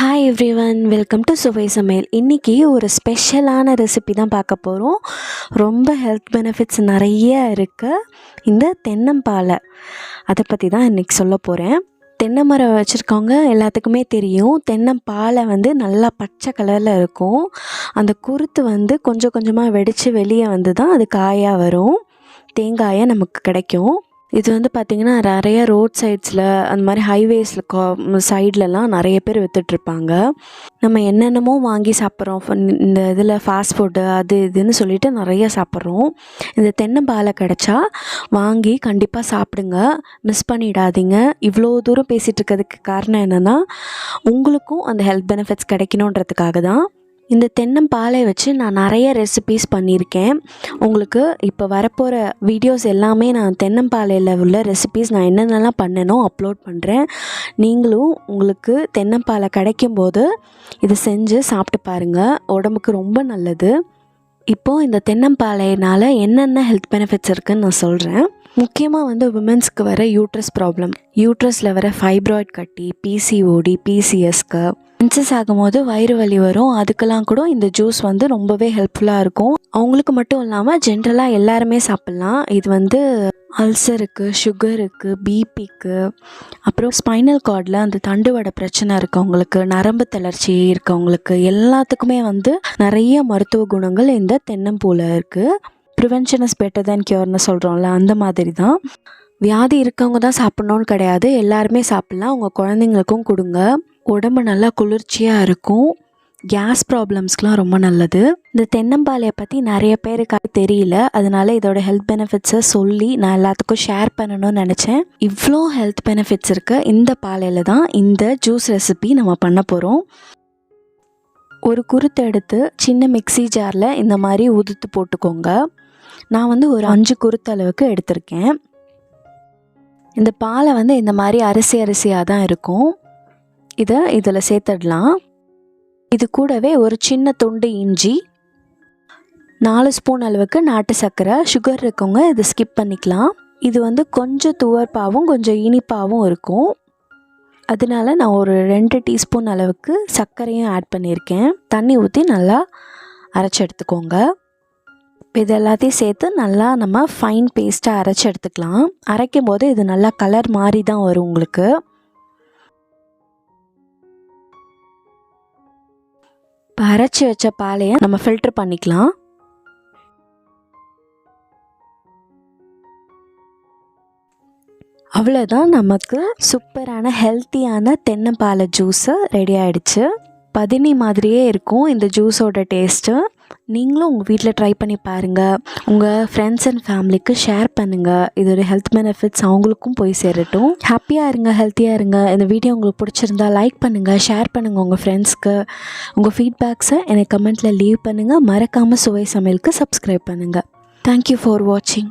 Hi everyone welcome to Suvai Samayal இன்றைக்கி ஒரு ஸ்பெஷலான ரெசிபி தான் பார்க்க போகிறோம் ரொம்ப ஹெல்த் பெனிஃபிட்ஸ் நிறைய இருக்குது இந்த தென்னம்பாலை. அதை பற்றி தான் இன்றைக்கி சொல்ல போகிறேன் தென்னை மரம் வச்சுருக்கவங்க எல்லாத்துக்குமே தெரியும் தென்னம்பாலை வந்து நல்லா பச்சை கலரில் இருக்கும். அந்த குருத்து வந்து கொஞ்சம் கொஞ்சமாக வெடித்து வெளியே வந்து தான் அது காயாக வரும். தேங்காயை நமக்கு கிடைக்கும். இது வந்து பார்த்திங்கன்னா நிறைய ரோட் சைட்ஸில் அந்த மாதிரி ஹைவேஸில் கா சைட்லலாம் நிறைய பேர் விற்றுட்ருப்பாங்க நம்ம என்னென்னமோ வாங்கி சாப்பிட்றோம். இந்த இதில் ஃபாஸ்ட் ஃபுட்டு அது இதுன்னு சொல்லிட்டு நிறைய சாப்பிட்றோம். இந்த தென்னம்பாலை கிடச்சா வாங்கி கண்டிப்பாக சாப்பிடுங்க. மிஸ் பண்ணிடாதீங்க. இவ்வளோ தூரம் பேசிகிட்டு இருக்கிறதுக்கு காரணம் என்னென்னா உங்களுக்கும் அந்த ஹெல்த் பெனிஃபிட்ஸ் கிடைக்கணுன்றதுக்காக தான் இந்த தென்னம்பாலை வச்சு நான் நிறைய ரெசிபீஸ் பண்ணியிருக்கேன். உங்களுக்கு இப்போ வரப்போகிற வீடியோஸ் எல்லாமே நான் தென்னம்பாலையில் உள்ள ரெசிபீஸ் நான் என்னென்னலாம் பண்ணனோ அப்லோட் பண்ணுறேன் நீங்களும் உங்களுக்கு தென்னம்பாலை கிடைக்கும்போது இதை செஞ்சு சாப்பிட்டு பாருங்கள் உடம்புக்கு ரொம்ப நல்லது. இப்போது இந்த தென்னம்பாலையினால் என்னென்ன ஹெல்த் பெனிஃபிட்ஸ் இருக்குதுன்னு நான் சொல்கிறேன் முக்கியமாக வந்து உமன்ஸ்க்கு வர யூட்ரஸ் ப்ராப்ளம் யூட்ரஸில் வர ஃபைப்ராய்ட் கட்டி பிசிஓடி பிசிஎஸ்க்கு மென்சஸ் ஆகும்போது வயிறு வலி வரும். அதுக்கெல்லாம் கூட இந்த ஜூஸ் வந்து ரொம்பவே ஹெல்ப்ஃபுல்லாக இருக்கும். அவங்களுக்கு மட்டும் இல்லாமல் ஜென்ரலாக எல்லாருமே சாப்பிட்லாம். இது வந்து அல்சருக்கு சுகருக்கு பிபிக்கு அப்புறம் ஸ்பைனல் கார்டில் அந்த தண்டுவடை பிரச்சனை இருக்கவங்களுக்கு நரம்பு தளர்ச்சி இருக்கவங்களுக்கு எல்லாத்துக்குமே வந்து நிறைய மருத்துவ குணங்கள் இந்த தென்னம்பூவில் இருக்குது ப்ரிவென்ஷன் இஸ் பெட்டர் தேன் க்யூர்னு சொல்கிறோம்ல அந்த மாதிரி தான். வியாதி இருக்கவங்க தான் சாப்பிட்ணுன்னு கிடையாது. எல்லாருமே சாப்பிட்லாம். உங்கள் குழந்தைங்களுக்கும் கொடுங்க. உடம்பு நல்லா குளிர்ச்சியாக இருக்கும். கேஸ் ப்ராப்ளம்ஸ்க்கெலாம் ரொம்ப நல்லது. இந்த தென்னம்பாலையை பற்றி நிறைய பேருக்கு தெரியல. அதனால இதோட ஹெல்த் பெனிஃபிட்ஸை சொல்லி நான் எல்லாத்துக்கும் ஷேர் பண்ணணும்னு நினச்சேன். இவ்வளோ ஹெல்த் பெனிஃபிட்ஸ் இருக்க. இந்த பாலையில் தான் இந்த ஜூஸ் ரெசிபி நம்ம பண்ண போகிறோம் ஒரு குருத்து எடுத்து சின்ன மிக்சி ஜாரில் இந்த மாதிரி உதுத்து போட்டுக்கோங்க. நான் வந்து ஒரு அஞ்சு குருத்து அளவுக்கு எடுத்திருக்கேன். இந்த பாலை வந்து இந்த மாதிரி அரிசி அரிசியாக தான் இருக்கும். இதை இதில் சேர்த்துடலாம். இது கூடவே ஒரு சின்ன துண்டு இஞ்சி நாலு ஸ்பூன் அளவுக்கு நாட்டு சர்க்கரை சுகர் இருக்கவங்க இதை ஸ்கிப் பண்ணிக்கலாம். இது வந்து கொஞ்சம் துவர்ப்பாகவும் கொஞ்சம் இனிப்பாகவும் இருக்கும். அதனால நான் ஒரு ரெண்டு டீஸ்பூன் அளவுக்கு சர்க்கரையும் ஆட் பண்ணியிருக்கேன். தண்ணி ஊற்றி நல்லா அரைச்சி எடுத்துக்கோங்க. இப்போ இது எல்லாத்தையும் சேர்த்து நல்லா நம்ம ஃபைன் பேஸ்ட்டாக அரைச்சி எடுத்துக்கலாம். அரைக்கும் போது இது நல்லா கலர் மாறி தான் வரும் உங்களுக்கு. இப்போ அரைச்சி வச்ச பாலையை நம்ம ஃபில்ட்ரு பண்ணிக்கலாம். அவ்வளோதான் நமக்கு சூப்பரான ஹெல்த்தியான தென்னம்பாலை ஜூஸு ரெடி ஆகிடுச்சு பதினி மாதிரியே இருக்கும் இந்த ஜூஸோட டேஸ்ட்டு நீங்களும் உங்கள் வீட்டில் ட்ரை பண்ணி பாருங்கள் உங்கள் ஃப்ரெண்ட்ஸ் அண்ட் ஃபேமிலிக்கு ஷேர் பண்ணுங்கள் இதோட ஹெல்த் பெனிஃபிட்ஸ் அவங்களுக்கும் போய் சேரட்டும். ஹாப்பியாக இருங்க ஹெல்த்தியாக இருங்க. இந்த வீடியோ உங்களுக்கு பிடிச்சிருந்தா லைக் பண்ணுங்கள் ஷேர் பண்ணுங்கள் உங்கள் ஃப்ரெண்ட்ஸ்க்கு உங்கள் ஃபீட்பேக்ஸை எனக்கு கமெண்ட்டில் லீவ் பண்ணுங்கள் மறக்காமல் சுவை சமையலுக்கு சப்ஸ்கிரைப் பண்ணுங்கள் தேங்க்யூ ஃபார் வாட்சிங்